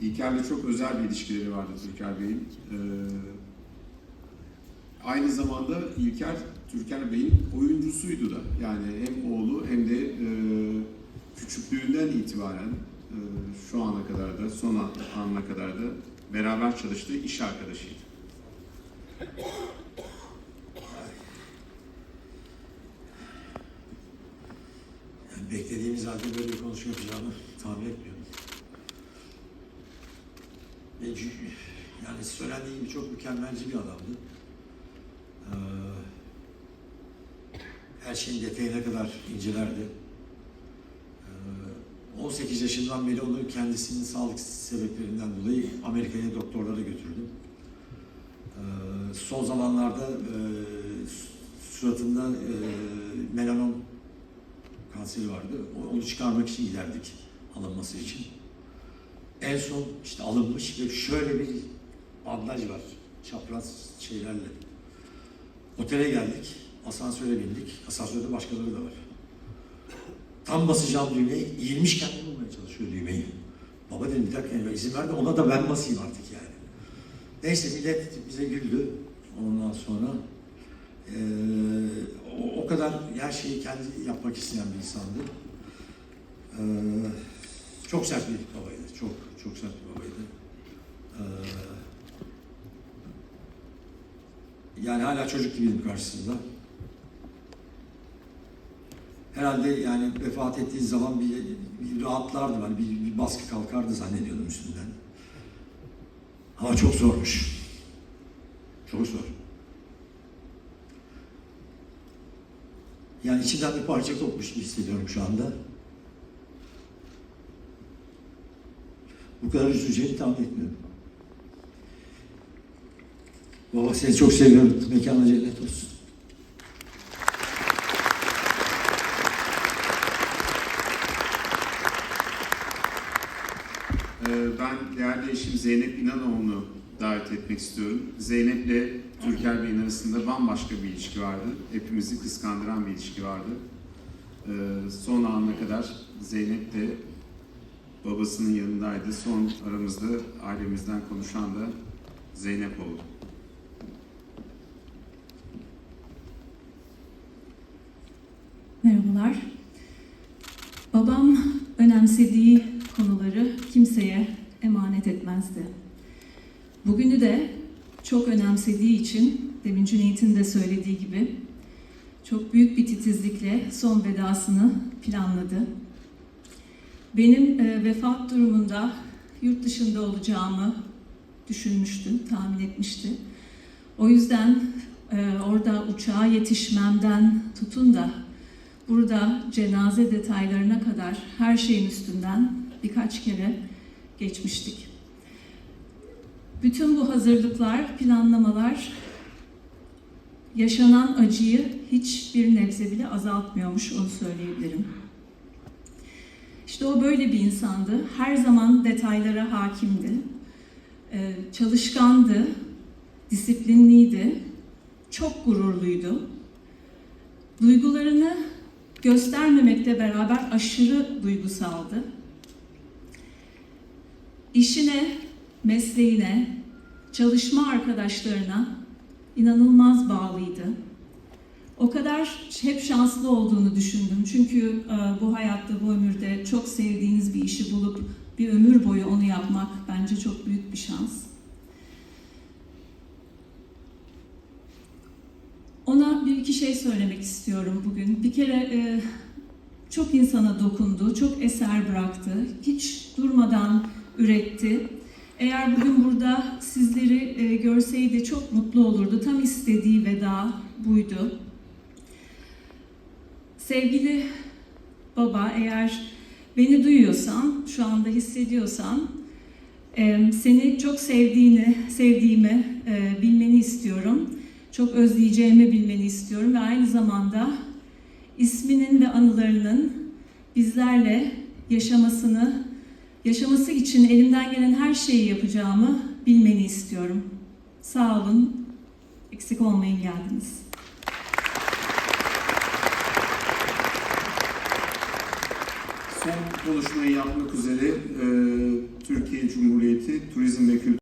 İlker'le çok özel bir ilişkileri vardı Türker Bey'in. Ee, aynı zamanda İlker, Türker Bey'in oyuncusuydu da. Yani hem oğlu hem de e, küçüklüğünden itibaren e, şu ana kadar da, son an- anına kadar da beraber çalıştığı iş arkadaşıydı. Beklediğimiz halde böyle bir konuşma yapacağını tahmin etmiyorum. Ve cü- yani söylendiği gibi çok mükemmelci bir adamdı. Ee, her şeyin detayına kadar incelerdi. Ee, 18 yaşından beri onu kendisinin sağlık sebeplerinden dolayı Amerika'ya doktorlara götürdüm. Ee, son zamanlarda e, suratında e, melanom kanseri vardı. Onu çıkarmak için giderdik alınması için. En son işte alınmış ve şöyle bir bandaj var. Çapraz şeylerle. Otele geldik. Asansöre bindik. Asansörde başkaları da var. Tam basacağım düğmeyi. Eğilmişken bulmaya çalışıyor düğmeyi. Baba dedim bir dakika yani izin ver de ona da ben basayım artık yani. Neyse millet bize güldü. Ondan sonra eee, o, o kadar her şeyi kendi yapmak isteyen bir insandı. Eee, çok sert bir babaydı. Çok çok sert bir babaydı. Eee, yani hala çocuk gibiydim karşısında. Herhalde yani vefat ettiği zaman bir, bir rahatlardım. Hani bir, bir baskı kalkardı zannediyordum üstünden. Ama çok zormuş. Çok zor. Yani içinden bir parça kopmuş hissediyorum şu anda. Bu kadar üzüleceğini tahmin etmiyorum. Baba seni çok seviyorum. Mekanı cennet olsun. Ee, Ben değerli eşim Zeynep İnanoğlu'nu davet etmek istiyorum. Zeynep'le Türker Bey'in arasında bambaşka bir ilişki vardı. Hepimizi kıskandıran bir ilişki vardı. Ee, Son anına kadar Zeynep de babasının yanındaydı. Son aramızda ailemizden konuşan da Zeynep oldu. Merhabalar. Babam önemsediği konuları kimseye emanet etmezdi. Bugünü de çok önemsediği için, demin Cüneyt'in de söylediği gibi, çok büyük bir titizlikle son vedasını planladı. Benim e, vefat durumunda yurt dışında olacağımı düşünmüştü, tahmin etmişti. O yüzden e, orada uçağa yetişmemden tutun da Burada cenaze detaylarına kadar her şeyin üstünden birkaç kere geçmiştik. Bütün bu hazırlıklar, planlamalar yaşanan acıyı hiçbir nebze bile azaltmıyormuş, onu söyleyebilirim. İşte o böyle bir insandı. Her zaman detaylara hakimdi. Ee, çalışkandı, disiplinliydi, çok gururluydu. Duygularını göstermemekle beraber aşırı duygusaldı. İşine, mesleğine, çalışma arkadaşlarına inanılmaz bağlıydı. O kadar hep şanslı olduğunu düşündüm. Çünkü e, bu hayatta, bu ömürde çok sevdiğiniz bir işi bulup bir ömür boyu onu yapmak bence çok büyük bir şans. Ona bir iki şey söylemek istiyorum bugün. Bir kere e, çok insana dokundu, çok eser bıraktı, hiç durmadan üretti. Eğer bugün burada sizleri e, görseydi çok mutlu olurdu. Tam istediği veda buydu. Sevgili baba, eğer beni duyuyorsan, şu anda hissediyorsan, seni çok sevdiğini, sevdiğimi e, bilmeni istiyorum çok özleyeceğimi bilmeni istiyorum ve aynı zamanda isminin ve anılarının bizlerle yaşamasını, yaşaması için elimden gelen her şeyi yapacağımı bilmeni istiyorum. Sağ olun, eksik olmayın geldiniz. Son konuşmayı yapmak üzere e, Türkiye Cumhuriyeti Turizm ve Kültür